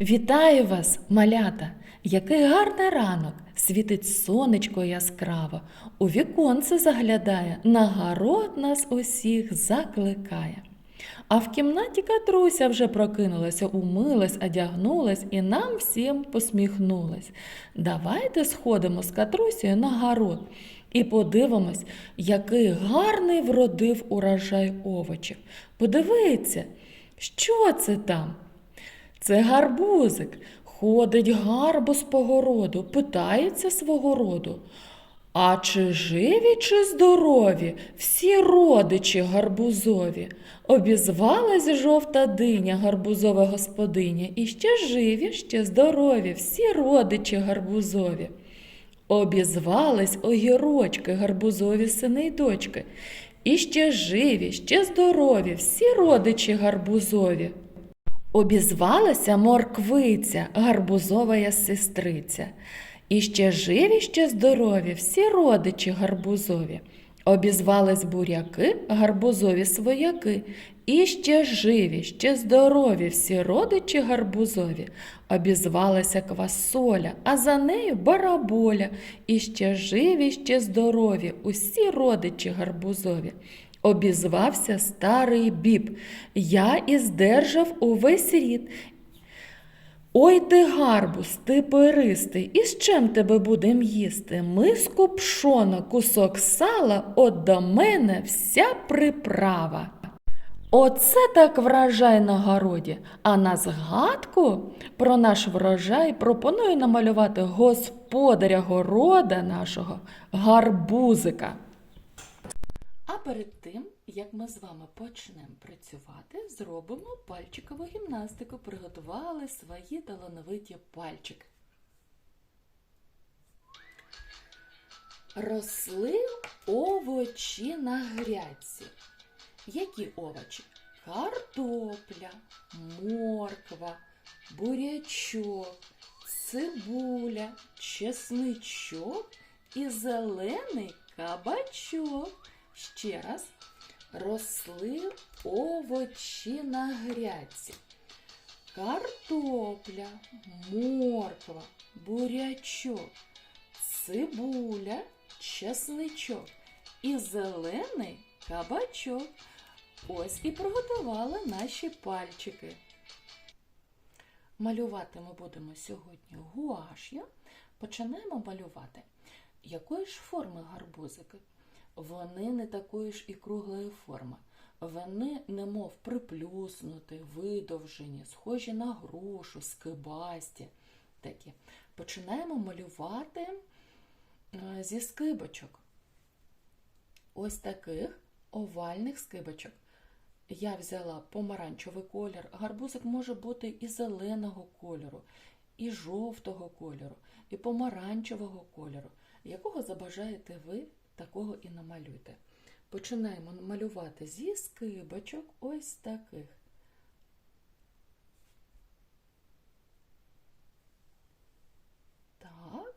Вітаю вас, малята! Який гарний ранок! Світить сонечко яскраво, у віконце заглядає, на город нас усіх закликає. А в кімнаті Катруся вже прокинулася, умилась, одягнулась і нам всім посміхнулась. Давайте сходимо з Катрусею на город і подивимось, який гарний вродив урожай овочів. Подивіться, що це там? Це гарбузик. Ходить гарбуз по городу, питається свого роду. А чи живі, чи здорові всі родичі гарбузові? Обізвалась жовта диня, гарбузова господиня, і ще живі, ще здорові, всі родичі гарбузові. Обізвались огірочки, гарбузові сини й дочки. І ще живі, ще здорові, всі родичі гарбузові. Обізвалася морквиця, гарбузова сестриця. І ще живі, ще здорові, всі родичі гарбузові. Обізвались буряки, гарбузові свояки. І ще живі, ще здорові, всі родичі гарбузові. Обізвалася квасоля, а за нею бараболя. І ще живі, ще здорові, усі родичі гарбузові. Обізвався старий біб. Я і здержав увесь рід. Ой ти гарбуз, ти перистий, і з чим тебе будем їсти? Миску пшона, кусок сала, от до мене вся приправа. Оце так врожай на городі. А на згадку про наш врожай пропоную намалювати господаря города нашого гарбузика. Перед тим, як ми з вами почнемо працювати, зробимо пальчикову гімнастику. Приготували свої талановиті пальчики. Росли овочі на грядці. Які овочі? Картопля, морква, бурячок, цибуля, чесничок і зелений кабачок. Ще раз. Росли овочі на грядці. Картопля, морква, бурячок, цибуля, чесничок і зелений кабачок. Ось і приготували наші пальчики. Малювати ми будемо сьогодні гуаш'ю. Починаємо малювати. Якої ж форми гарбузики? Вони не такої ж і круглої форми. Вони, немов приплюснуті, видовжені, схожі на грушу, скибасті. Такі. Починаємо малювати е, зі скибочок. Ось таких овальних скибочок. Я взяла помаранчевий колір. Гарбузик може бути і зеленого кольору, і жовтого кольору, і помаранчевого кольору. Якого забажаєте ви, такого і намалюйте. Починаємо малювати зі скибочок ось таких. Так.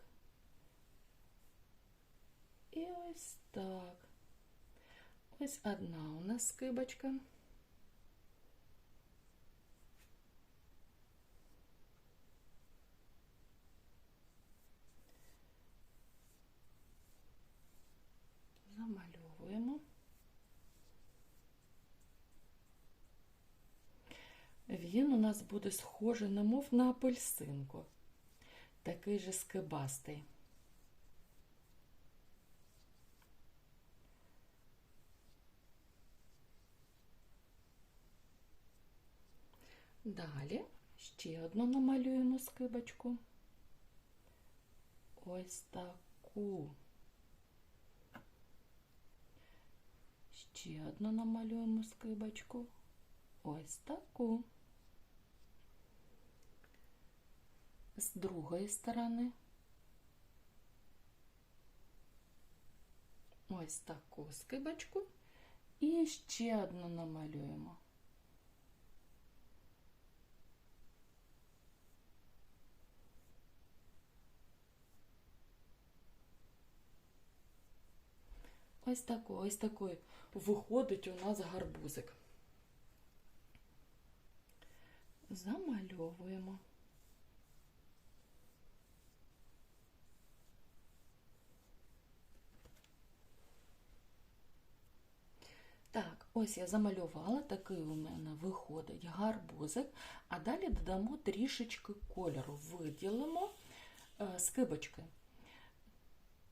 І ось так. Ось одна у нас скибочка. Замальовуємо. Він у нас буде схожий, немов на апельсинку. Такий же скибастий. Далі ще одну намалюємо скибочку. Ось таку. Ще одну намалюємо скибочку. Ось таку. З другої сторони. Ось таку скибочку. І ще одну намалюємо. Ось такий, ось такий виходить у нас гарбузик. Замальовуємо. Ось я замалювала, такий у мене виходить гарбузик, а далі додамо трішечки кольору, виділимо е, скибочки.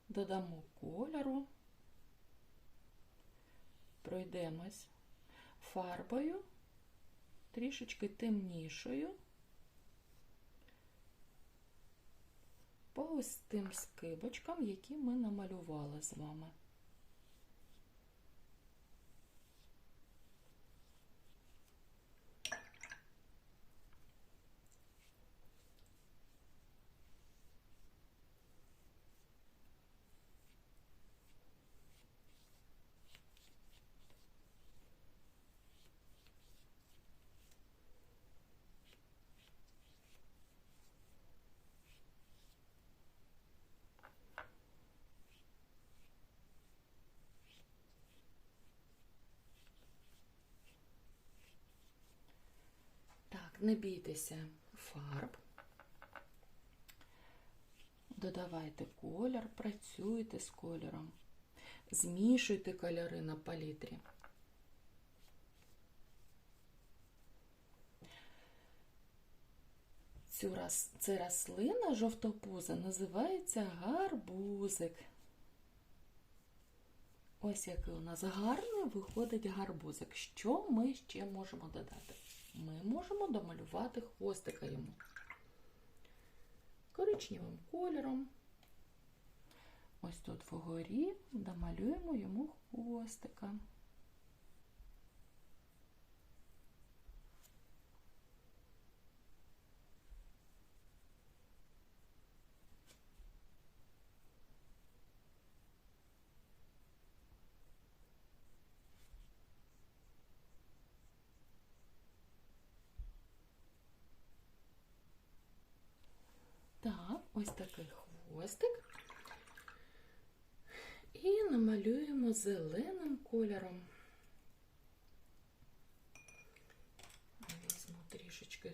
Додамо кольору, пройдемось фарбою, трішечки темнішою. По ось тим скибочкам, які ми намалювали з вами. Так, не бійтеся фарб. Додавайте колір, працюйте з кольором. Змішуйте кольори на палітрі. Цю рос- Ця рослина жовтопуза називається гарбузик. Ось який у нас гарний виходить гарбузик. Що ми ще можемо додати? Ми можемо домалювати хвостика йому коричневим кольором. Ось тут вгорі домалюємо йому хвостика. Так, ось такий хвостик. І намалюємо зеленим кольором. Візьму трішечки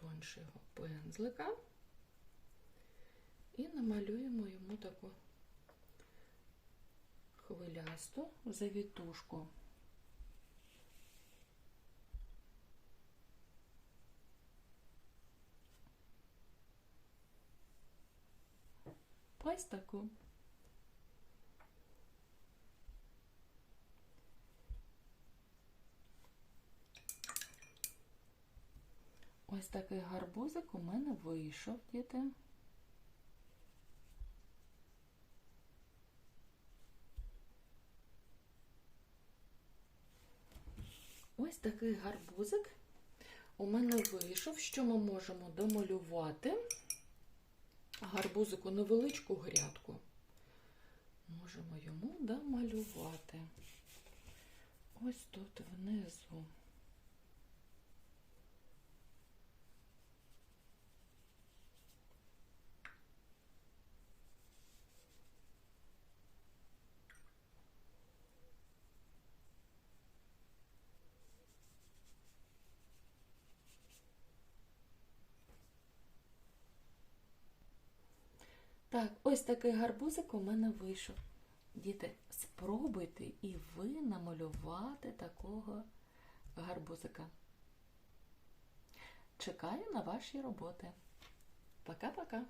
тоншого пензлика і намалюємо йому таку хвилясту завітушку. Ось таку. Ось такий гарбузик у мене вийшов, діти. Ось такий гарбузик у мене вийшов. Що ми можемо домалювати? Гарбузику невеличку грядку. Можемо йому домалювати. Ось тут внизу. Так, ось такий гарбузик у мене вийшов. Діти, спробуйте і ви намалювати такого гарбузика. Чекаю на ваші роботи. Пока-пока!